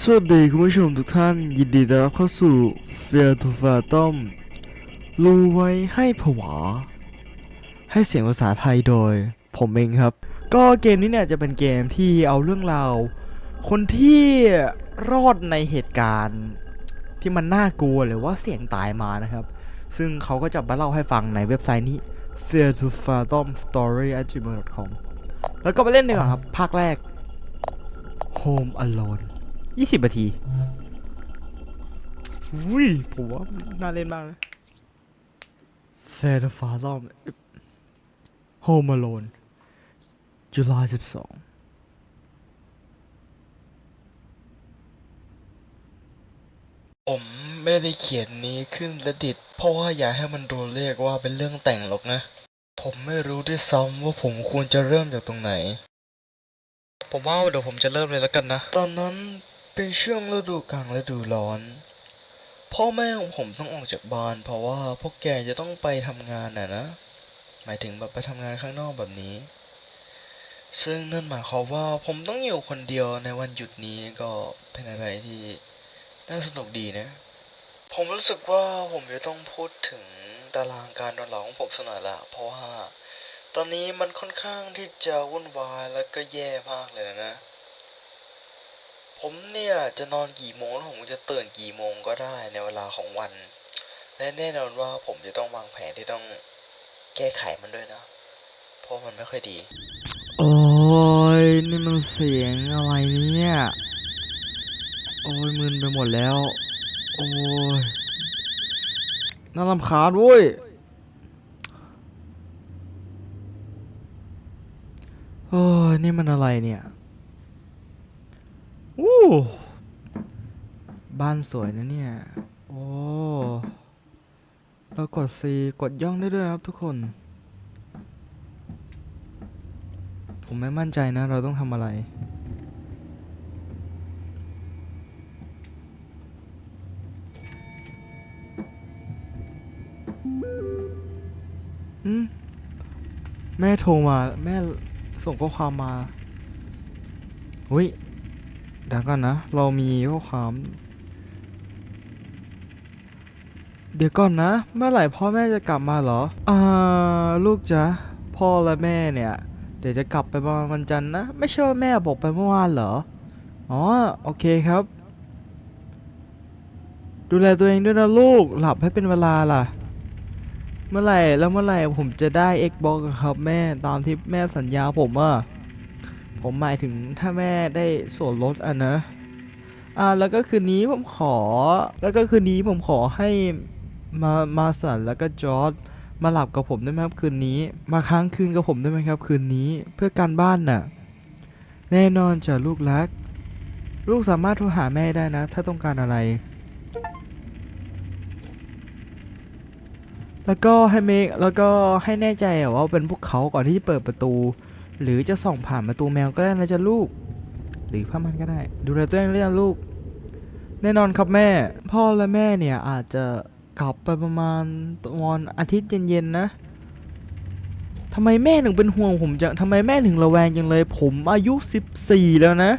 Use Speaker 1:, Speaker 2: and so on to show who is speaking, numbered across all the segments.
Speaker 1: สวัสดีคุณผู้ชมทุกท่าน ยินดีต้อนรับเข้าสู่ Fear to Phantom รู้ไว้ให้ผวา ให้เสียงภาษาไทยโดย ผมเองครับ ก็เกมนี้เนี่ยจะเป็นเกมที่เอาเรื่องราว คนที่รอดในเหตุการณ์ที่มันน่ากลัวหรือว่าเสี่ยงตายมานะครับ ซึ่งเขาก็จะมาเล่าให้ฟังในเว็บไซต์นี้ fear to phantom story at gmail.com แล้วก็ไปเล่นดีกว่าครับ ภาคแรก Home Alone 20นาทีอุ้ยผมว่าน่าเล่นมากเลย Fair to Phantom Home Alone จุลาย12
Speaker 2: ผมไม่ได้เขียนนี้ขึ้นและดิดเพราะว่าอยากให้มันโดนเรียกว่าเป็นเรื่องแต่งหรอกนะ ผมไม่รู้ด้วยซ้ำว่าผมควรจะเริ่มจากตรงไหน ผมว่าเดี๋ยวผมจะเริ่มเลยแล้วกันนะ ตอนนั้น เป็นช่วงฤดูกลางฤดูร้อน พ่อแม่ของผมต้องออกจากบ้าน เพราะว่าพวกแกจะต้องไปทำงานน่ะนะ หมายถึงแบบไปทำงานข้างนอกแบบนี้ ซึ่งนั่นหมายความว่าผมต้องอยู่คนเดียวในวันหยุดนี้ก็เป็นอะไรที่น่าสนุกดีนะ ผมรู้สึกว่าผมจะต้องพูดถึงตารางการนอนหลับของผมสักหน่อยละ เพราะว่าตอนนี้มันค่อนข้างที่จะวุ่นวายและก็แย่มากเลยนะ ผมเนี่ยจะนอนกี่โมงแล้วผมจะตื่นกี่โมงก็ได้ในเวลาของวัน และแน่นอนว่าผมจะต้องวางแผนที่ต้องแก้ไขมันด้วยนะ เพราะมันไม่ค่อยดี
Speaker 1: โอ้ยนี่มันเสียงอะไรเนี่ย โอ้ยมึนไปหมดแล้ว โอ้ยน่ารำคาญเว้ยโอ้ยนี่มันอะไรเนี่ย บ้านสวยนะเนี่ย โอ้ เรากด C กดย่องได้ด้วยครับทุกคน ผมไม่มั่นใจนะ เราต้องทำอะไร อืม แม่โทรมา แม่ส่งข้อความมา อุ้ย ดี๋ยวกันนะ เรามีข้อความ เดี๋ยวก่อนนะ เมื่อไหร่พ่อแม่จะกลับมาเหรอ อ่า ลูกจ๊ะ พ่อและแม่เนี่ย เดี๋ยวจะกลับไปประมาณวันจันทร์นะ ไม่ใช่ว่าแม่บอกไปเมื่อวานเหรอ อ๋อ โอเคครับ ดูแลตัวเองด้วยนะลูก หลับให้เป็นเวลาล่ะ เมื่อไหร่แล้วเมื่อไหร่ผมจะได้ Xbox อะครับแม่ ตามที่แม่สัญญาผมอะ ผมหมายถึงถ้าแม่ได้ส่วนลดอะนะอ่าแล้วก็คืนนี้ผมขอ แล้วก็คืนนี้ผมขอให้มามาสันแล้วก็จอร์ดมาหลับกับผมได้ไหมครับคืนนี้ มาค้างคืนกับผมได้ไหมครับ คืนนี้เพื่อการบ้านน่ะ แน่นอนจ้ะลูกรัก ลูกสามารถโทรหาแม่ได้นะ ถ้าต้องการอะไร แล้วก็ให้เมกแล้วก็ให้แน่ใจว่าเป็นพวกเขาก่อนที่จะเปิดประตู หรือจะส่องผ่านประตูแมวก็ได้นะจ๊ะลูก หรือผ้ามันก็ได้ ดูแลตัวเองด้วยนะลูก แน่นอนครับแม่ พ่อและแม่เนี่ยอาจจะกลับไปประมาณวันอาทิตย์เย็นๆนะทำไมแม่ถึงเป็นห่วงผมจังทำไมแม่ถึงระแวงจังเลย ผมอายุ 14 แล้วนะ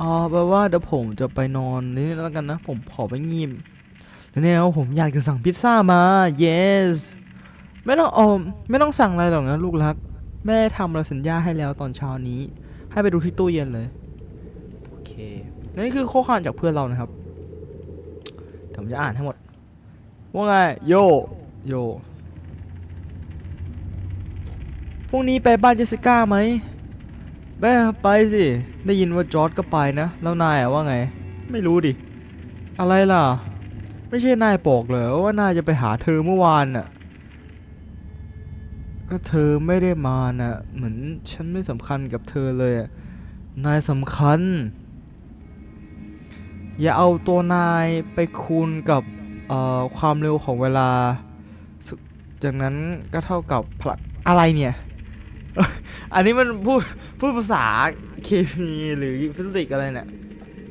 Speaker 1: อ่าแปลว่าเดี๋ยวผมจะไปนอนนี่แล้วกันนะ ผมขอไปงีบแล้วเนี่ยผมอยากจะสั่งพิซซ่ามา yes ไม่ต้องอมไม่ต้องสั่งอะไรหรอกนะลูกรัก แม่ทำเราสัญญาให้แล้วตอนเช้านี้ ให้ไปดูที่ตู้เย็นเลย โอเค นี่คือข้อความจากเพื่อนเรานะครับเดี๋ยวผมจะอ่านให้หมด ว่าไง โย โย พรุ่งนี้ไปบ้านเจสสิก้าไหมแม่ไปสิ ได้ยินว่าจอร์ดก็ไปนะ แล้วนายอะว่าไง ไม่รู้ดิ อะไรล่ะ ไม่ใช่นายบอกเลยว่านายจะไปหาเธอเมื่อวานน่ะ ก็เธอไม่ได้มาน่ะเหมือนฉันไม่สำคัญกับเธอเลยนายสำคัญ อย่าเอาตัวนายไปคูณกับความเร็วของเวลา จากนั้นก็เท่ากับพลังอะไรเนี่ย อันนี้มันพูดพูดภาษาเคมีหรือฟิสิกส์อะไรเนี่ย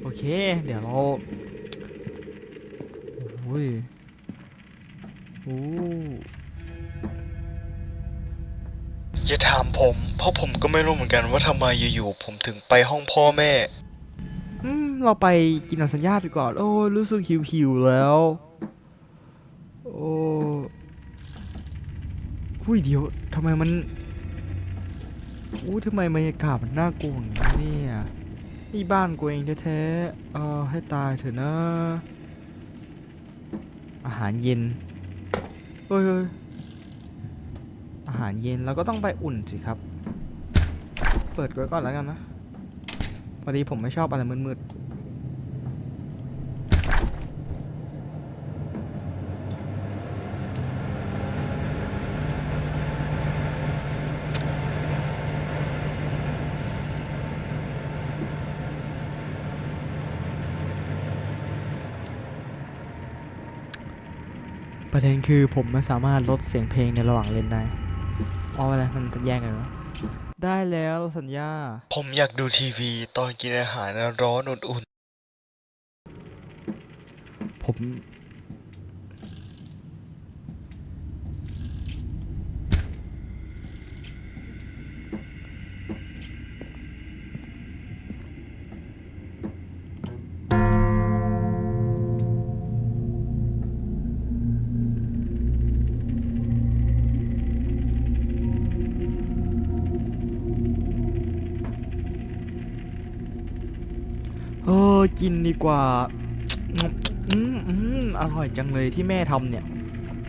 Speaker 1: โอเค เดี๋ยวเราโอ้ยโอ้
Speaker 2: อย่าถามผม เพราะผมก็ไม่รู้เหมือนกันว่าทำไมอยู่ๆผมถึงไปห้องพ่อแม่
Speaker 1: อืม เราไปกินอาสัญญาดีกว่าโอ้ยรู้สึกหิวหิวๆแล้ว โอ้หุ้ยเดี๋ยวทำไมมันอู้ทำไมบรรยากาศมันน่ากลัวอย่างนี้เนี่ยนี่บ้านกูเองแท้ๆเออให้ตายเถอะนะ อาหารเย็นเฮ้ยเฮ้ย หารเย็นเราก็ต้องไปอุ่นสิครับ เปิดไว้ก่อนแล้วกันนะพอดีผมไม่ชอบอะไรมืดๆประเด็นคือผมไม่สามารถลดเสียงเพลงในระหว่างเล่นได้ เอาอะไรมันจะแย่งกันเหรอได้แล้วสัญญา
Speaker 2: ผมอยากดูทีวีตอนกินอาหารร้อนอุ่น
Speaker 1: ผม กินดีกว่าอืมอืมอร่อยจังเลยที่แม่ทำเนี่ย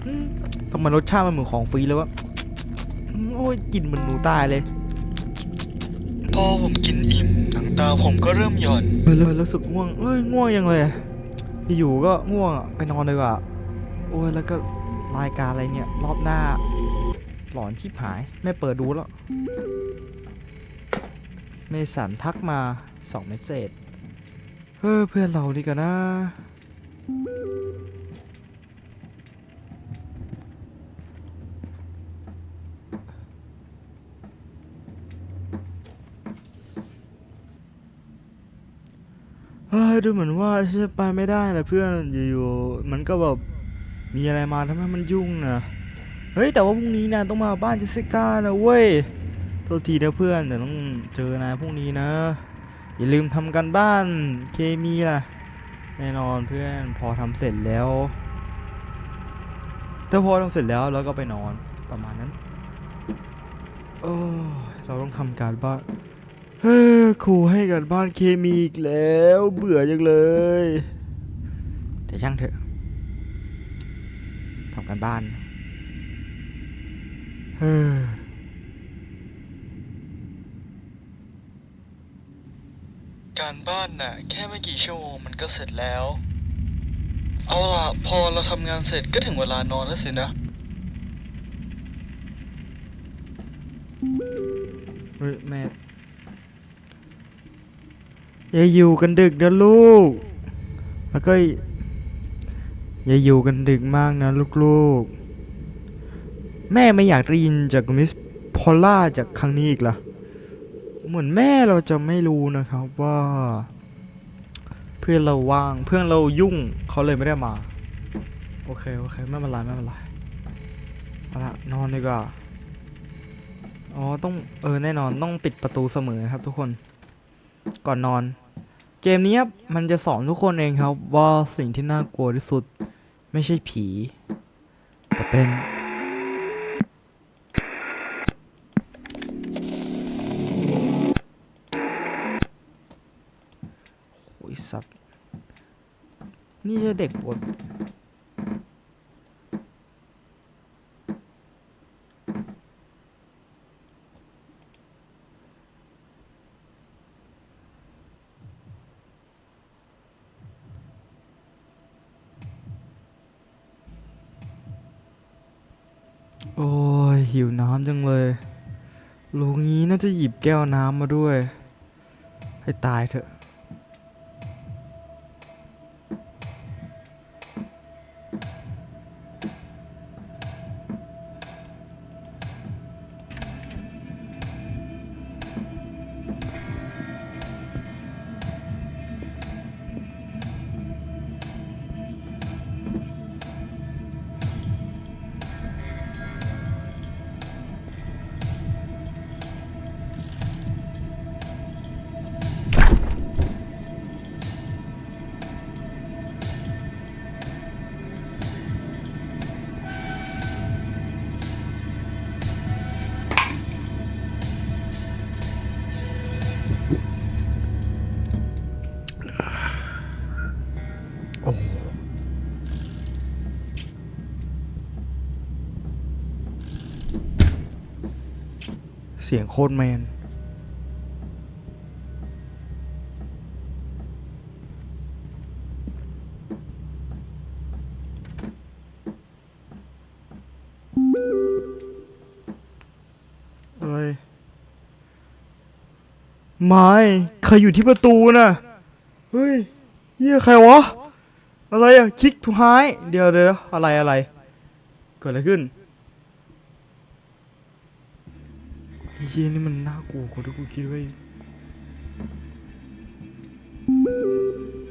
Speaker 1: อืมทำไมรสชาติมันเหมือนของฟรีเลยวะอืมโอ้ยกินเหมันหนูตายเลย
Speaker 2: ๆพอผมกินอิ่มหนังตาผมก็เริ่มหย่อน
Speaker 1: เออเลยรู้สึกง่วงเอ้ยง่วงยังเลยอยู่ๆก็ง่วงอะไปนอนเลยว่ะโอ้ยแล้วก็รายการอะไรเนี่ยรอบหน้า หลอนชิบหายไม่เปิดดูแล้ว เมสันทักมาสองเมสเซจ เฮ้เพื่อนเราดีกันนะเฮ้ยดูเหมือนว่าจะไปไม่ได้นะเพื่อนอยู่ๆมันก็แบบมีอะไรมาทำให้มันยุ่งนะเฮ้ยแต่ว่าพรุ่งนี้นะต้องมาบ้านเจสสิก้านะเว้ยโทษทีนะเพื่อนเดี๋ยวต้องเจอนายพรุ่งนี้นะ อย่าลืมทำกันบ้านเคมีล่ะ แน่นอนเพื่อนพอทำเสร็จแล้วแต่พอทำเสร็จแล้วเราก็ไปนอนประมาณนั้นโอ้เราต้องทำการบ้านเฮ้ครูให้กันบ้านเคมีอีกแล้ว เบื่อจังเลยแต่ช่างเถอะทำกันบ้านเฮ้ย
Speaker 2: การบ้านน่ะ แค่ไม่กี่ชั่วโมงมันก็เสร็จแล้ว เอาล่ะ พอเราทำงานเสร็จก็ถึงเวลานอนแล้วสินะ
Speaker 1: เฮ้ยแม่อย่าอยู่กันดึกนะลูก แล้วก็อย่าอยู่กันดึกมากนะลูกๆ แม่ไม่อยากได้ยินจากมิสพอลล่าจากครั้งนี้อีกล่ะ เหมือนแม่เราจะไม่รู้นะครับว่า เพื่อนเราว่างเพื่อนเรายุ่งเขาเลยไม่ได้มา โอเคโอเคไม่เป็นไรไม่เป็นไรเอาละนอนดีกว่าอ๋อต้องเออแน่นอนต้องปิดประตูเสมอครับทุกคน ก่อนนอน เกมนี้มันจะสอนทุกคนเองครับว่าสิ่งที่น่ากลัวที่สุด ไม่ใช่ผี แต่เป็น โอ้ยสัตว์ นี่จะเด็กปวดโอ้ยหิวน้ำจังเลย ลุงนี้น่าจะหยิบแก้วน้ำมาด้วย ให้ตายเถอะ เสียงโคตรแมน อะไร ไม่ใครอยู่ที่ประตูน่ะ เฮ้ยเยี่ยใครวะ อะไรอะคลิกทูไฮเดี๋ยวเดี๋ยวอะไรอะไร เกิดอะไรขึ้นไอ้ เยี่ยนี่มันน่ากลัวกว่าที่กูคิดไว้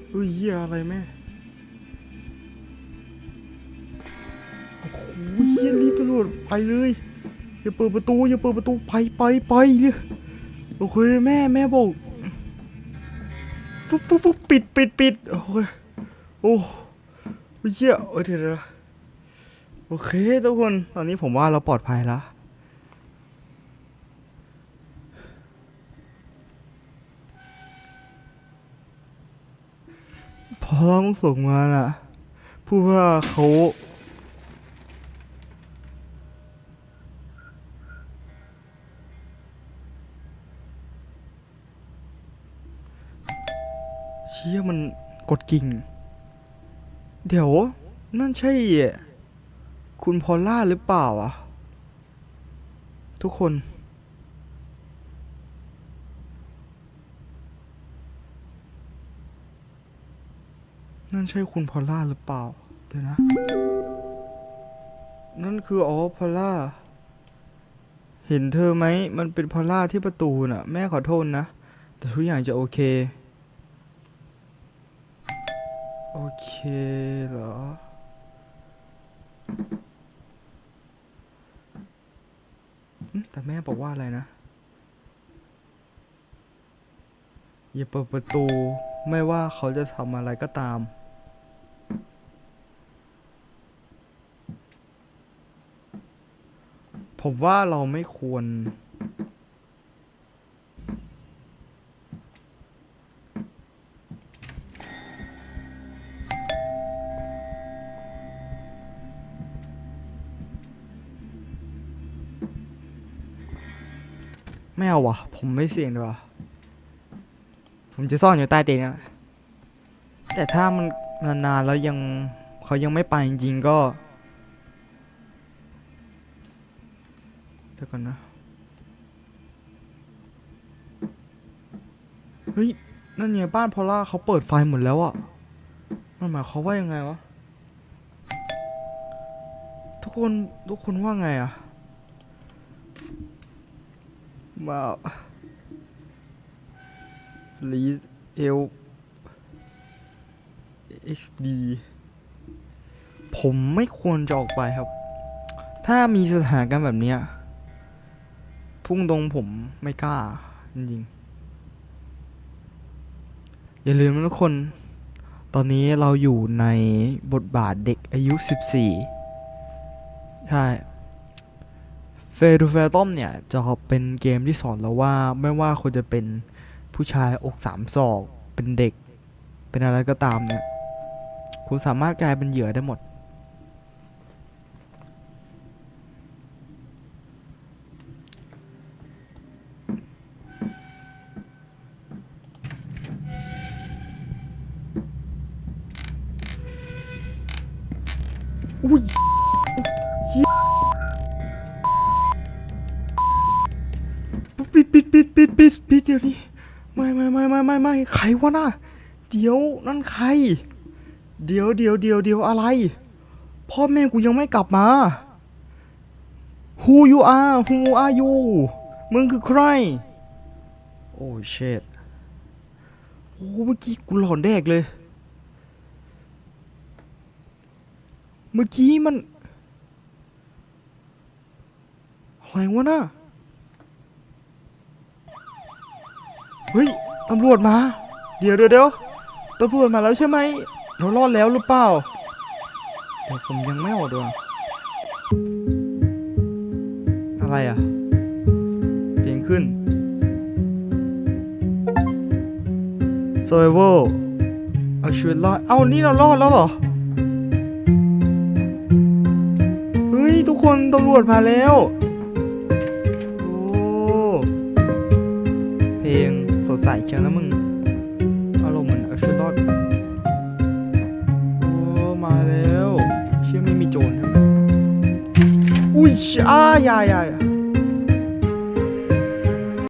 Speaker 1: เฮ้ยเยี่ยอะไรแม่โอ้โหเยี่ยรีบตำรวจไปเลยอย่าเปิดประตูอย่าเปิดประตูไปไปไปเลยโอเคแม่แม่บอกฟุ๊บฟุ๊บฟุ๊บปิดปิดปิดโอ้ยโอ้เยี่ยโอ้เดี๋ยวเดี๋ยวโอเคทุกคนตอนนี้ผมว่าเราปลอดภัยแล้ว พอเราส่งมาน่ะ พูดว่าเขาเชี่ยมันกดกิ่ง เดี๋ยว นั่นใช่ คุณพอลล่าหรือเปล่าอะ ทุกคน นั่นใช่คุณพอลล่าหรือเปล่า เดี๋ยวนะ นั่นคืออ๋อพอลล่า เห็นเธอไหม มันเป็นพอลล่าที่ประตูน่ะ แม่ขอโทษนะ แต่ทุกอย่างจะโอเค โอเคเหรอ แต่แม่บอกว่าอะไรนะ อย่าเปิดประตู ไม่ว่าเขาจะทำอะไรก็ตาม ผมว่าเราไม่ควร ไม่เอาวะผมไม่เสี่ยงดีกว่า ผมจะซ่อนอยู่ใต้เตียงนั่นแหละแต่ถ้ามันนานๆแล้วยังเขายังไม่ไปจริงๆก็เดี๋ยวก่อนนะ เฮ้ย นั่นเนี่ยบ้านพอล่าเขาเปิดไฟหมดแล้วอะมันหมายความว่ายังไงวะ ทุกคน ทุกคนว่าไงอะมาว ลีเอล HD ผมไม่ควรจะออกไปครับ ถ้ามีสถานการณ์แบบนี้ พุ่งตรงผมไม่กล้า จริงๆ อย่าลืมนะทุกคน ตอนนี้เราอยู่ในบทบาทเด็กอายุ 14 ใช่เฟรดูเฟตอมเนี่ย จะเป็นเกมที่สอนเราว่าไม่ว่าคุณจะเป็น ผู้ชายอกสามศอก เป็นเด็ก เป็นอะไรก็ตามเนี่ย คุณสามารถกลายเป็นเหยื่อได้หมด อุ้ย ไม่ไม่ไม่ไม่ไม่ใครวะน่ะเดี๋ยวนั่นใคร เดี๋ยวเดี๋ยวเดี๋ยวเดี๋ยวอะไร พ่อแม่กูยังไม่กลับมา Who you are Who are you มึงคือใคร โอ้เชดโอ้เมื่อกี้กูหลอนแดกเลย เมื่อกี้มัน อะไรวะน่ะ เฮ้ย ตำรวจมา เดี๋ยวเดี๋ยวเดี๋ยวตำรวจมาแล้วใช่ไหม เรารอดแล้วหรือเปล่า แต่ผมยังไม่ออกด้วยอะไรอะ เพลงขึ้น survival เอาชีวิตรอด เอานี่เรารอดแล้วเหรอ เฮ้ย ทุกคนตำรวจมาแล้ว ใสเชียวนะมึงอารมณ์เหมือนเอาชีวิตรอดโอ้มาแล้ว เชื่อไม่มีโจรนะอุ้ยอ้าอย่าย่าย่า